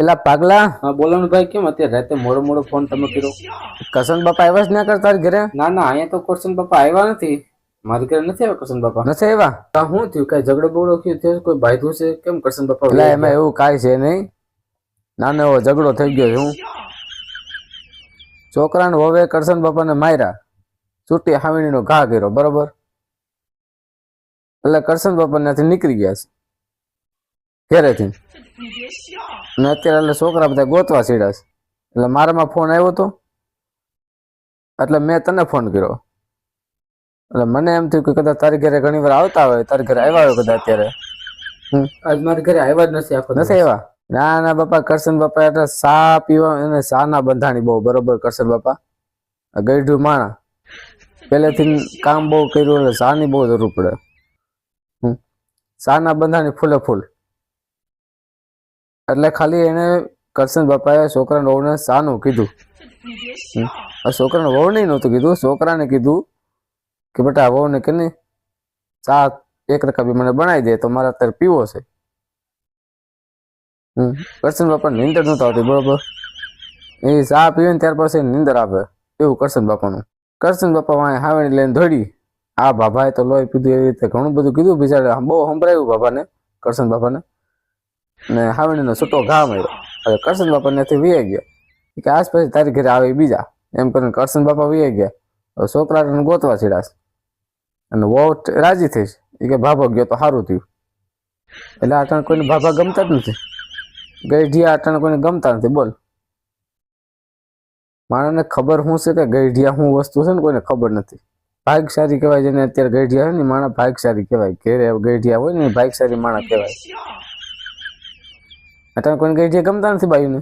એલા પાગલા. હા બોલો ભાઈ કેમ અત્યારે રાતે મોડો મોડો ફોન તમે કર્યો? કરશન બાપા આવ્યા જ ના કરતા ઘરે? ના ના અહીંયા તો કરશન બાપા આવ્યા નથી. મારી ઘરે નથી આવ્યા કરશન બાપા? નથી આવ્યા? શું થયું? કઈ ઝઘડો બગડો થયો? થયો કોઈ બાંધ્યું છે? કેમ કરશન બાપા એટલે એમાં એવું કાંઈ છે નહીં. નાનો એવો ઝઘડો થઈ ગયો હું. છોકરાને હવે કરશન બાપાને માર્યા. ચૂંટી હાવીણીનો ઘા કર્યો બરોબર? એટલે કરશન બાપા ત્યાંથી નીકળી ગયા છે ઘેરેથી. ને અત્યારે એટલે છોકરા બધા ગોતવા સીડ્યા છે. એટલે મારામાં ફોન આવ્યો હતો એટલે મેં તને ફોન કર્યો. એટલે મને એમ થયું કે કદાચ તારી ઘરે ઘણી વાર આવતા હોય તારી ઘરે આવ્યા હોય કદાચ અત્યારે. આજ મારી ઘરે આવ્યા જ નથી આખો નથી એવા ના ના બાપા કરશન બાપા એટલે સા પીવા અને સા ના બંધાણી બહુ બરોબર કરશન બાપા. આ ગઈઢું માણા. પહેલેથી કામ બહુ કર્યું એટલે સા ની બહુ જરૂર પડે. હમ. સા ના બંધાણી ફૂલે ફૂલ. એટલે ખાલી એને કરશન બાપાએ છોકરાને વહુને સાનું કીધું? છોકરાને વહુ નહીં નહોતું કીધું, છોકરાને કીધું કે બેટા, વહુને કે નહીં ચા એક રકાબી મને બનાવી દે, તો મારે અત્યારે પીવો છે. હમ? કરશન બાપા નીંદર નહોતી આવતી, બરોબર? એ ચા પીવે ને ત્યાર પછી નીંદર આવે, એવું કરશન બાપાનું. કરશન બાપા વાંહે હાવેણી લઈને ધોડી આ બાબાએ તો લોહી પીધું એવી રીતે ઘણું બધું કીધું બિચારે બહુ સંભળાયું બાબાને કરશન બાપાને. ને હાવણીનો છૂટો ઘા મળ્યો હવે કરશન બાપા ત્યાંથી વી ગયા. કે આજ પછી તારી ઘરે આવે બીજા. એમ કરીને કરશન બાપા વી ગયા. છોકરાને ગોતવા છીડાશ અને વહુ રાજી થઈશ એ કે ભાભો ગયો તો સારું થયું. એટલે આટણ કોઈને ભાભા ગમતા જ નથી. ગઈઢિયા આટણ કોઈને ગમતા નથી. બોલ. માણસને ખબર શું છે કે ગઈઢિયા શું વસ્તુ છે ને કોઈને ખબર નથી. ભાગશારી કહેવાય જેને અત્યારે ગઈઢિયા હોય ને માણસ ભાગશારી કહેવાય. ઘેરે ગઈઢિયા હોય ને ભાગશારી માણસ કહેવાય. અત્યારે કોઈને ગઈઢિયા ગમતા નથી બાયુને?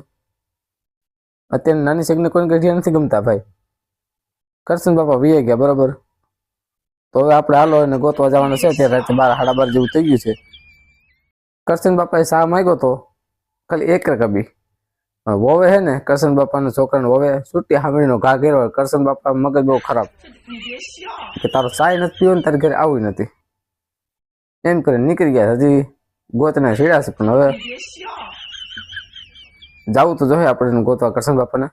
અત્યારે નાની શેકને કોઈને ગઈઢિયા નથી ગમતા ભાઈ. કરશન બાપા વીએ ગયા, બરાબર? તો હવે આપણે હાલો એને ગોતવા જવાનું છે, અત્યારે રાતે બાર, સાડા બાર જેવું થઈ ગયું છે. કરશન બાપાએ સા માગ્યો તો. ખાલી એક રકબી વોવે હે ને કરશન બાપાના છોકરાને વોવે. છૂટી હામીનો ઘા ઘેરો કરશન બાપા, મગજ બહુ ખરાબ. કે તારો સાય નથી પીવો ને તારે ઘરે આવું નથી. એમ કરીને નીકળી ગયા હજી. ગોતને સીડા છે પણ હવે. જાવું તો જોઈએ આપણે ગોતવા. કરશન બાપાને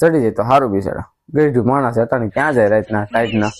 ચડી જાય તો સારું બિચારા. ગઈ માણસ અટાણી ક્યાં જાય રાતના ટાઈટના